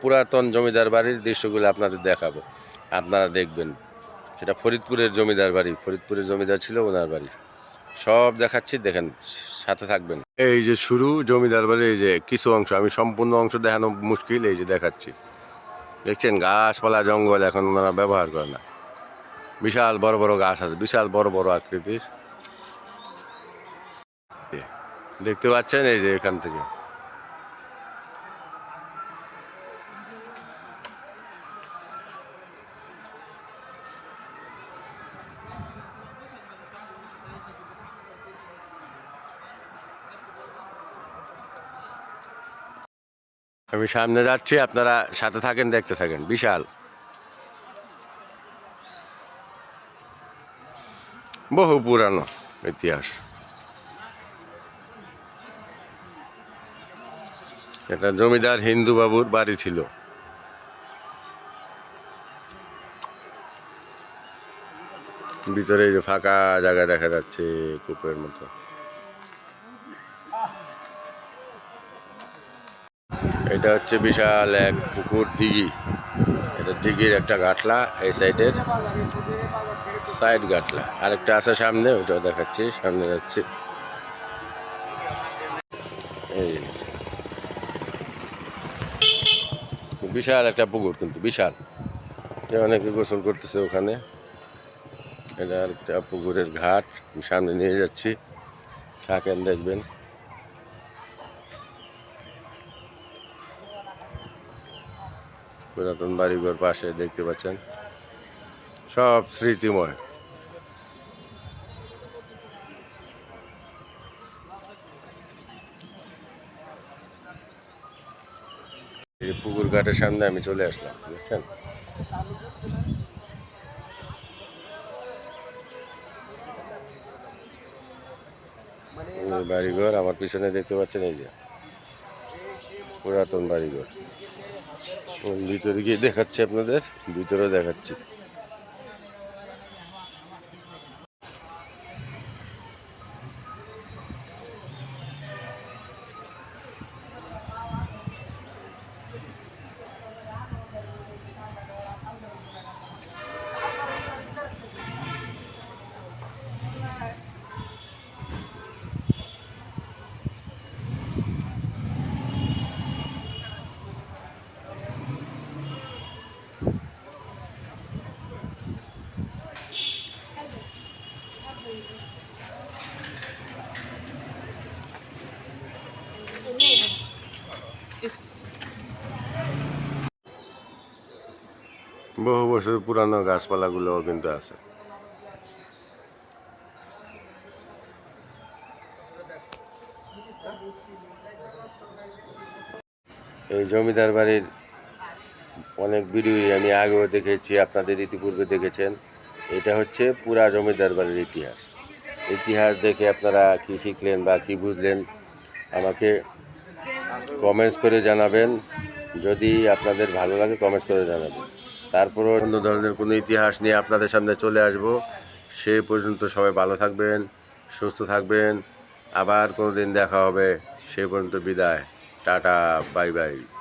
পুরাতন জমিদার বাড়ির দৃশ্যগুলো আপনাদের দেখাবো। আপনারা দেখবেন, সেটা ফরিদপুরের জমিদার বাড়ি, ফরিদপুরের জমিদার ছিল ওনার বাড়ি। সব দেখাচ্ছি, দেখেন, সাথে থাকবেন। এই যে শুরু, জমিদার বাড়ি এই যে কিছু অংশ, আমি সম্পূর্ণ অংশ দেখানো মুশকিল, এই যে দেখাচ্ছি। দেখছেন, গাছপালা, জঙ্গল, এখন ওনারা ব্যবহার করে না। বিশাল বড় বড় গাছ আছে, বিশাল বড় বড় আকৃতির। দেখতে পাচ্ছেন এই যে এখান থেকে। আমি সামনে যাচ্ছি, আপনারা সাথে থাকেন, দেখতে থাকেন। বিশাল। বহু পুরানো ইতিহাস। এটা জমিদার হিন্দু বাবুর বাড়ি ছিল। ভিতরে যে ফাঁকা জায়গা দেখা যাচ্ছে কূপের মতো। এটা হচ্ছে বিশাল এক পুকুর দিঘি। এটা দিঘির একটা গাটলা এই সাইডের সাইড গাটলা আরেকটা আছে সামনে ওটাও দেখাচ্ছি, সামনে যাচ্ছে। এই বিশাল একটা পুকুর কিন্তু, বিশাল। অনেকে গোসল করতেছে ওখানে। এটা একটা পুকুরের ঘাট সামনে নিয়ে যাচ্ছি। থাকেন, দেখবেন। পুরাতন বাড়িঘর পাশে দেখতে পাচ্ছেন। সব স্মৃতিময়। এই পুকুর ঘাটের সামনে আমি চলে আসলাম, বুঝছেন? বাড়িঘর আমার পিছনে দেখতে পাচ্ছেন এই যে। পুরাতন বাড়িঘর। ভিতরে গিয়ে দেখাচ্ছি আপনাদের ভিতরে দেখাচ্ছি। বহু বছর পুরানো গাছপালাগুলোও কিন্তু আছে। এই জমিদার বাড়ির অনেক ভিডিওই আমি আগেও দেখেছি, আপনাদের ইতিপূর্বে দেখেছেন। এটা হচ্ছে পুরা জমিদার বাড়ির ইতিহাস। ইতিহাস দেখে আপনারা কী শিখলেন বা কী বুঝলেন, আমাকে কমেন্টস করে জানাবেন। যদি আপনাদের ভালো লাগে কমেন্টস করে জানাবেন। তারপরও অন্য ধরনের কোনো ইতিহাস নিয়ে আপনাদের সামনে চলে আসব। সে পর্যন্ত সবাই ভালো থাকবেন, সুস্থ থাকবেন। আবার কোনো দিন দেখা হবে। সে পর্যন্ত বিদায়। Tata, bye bye.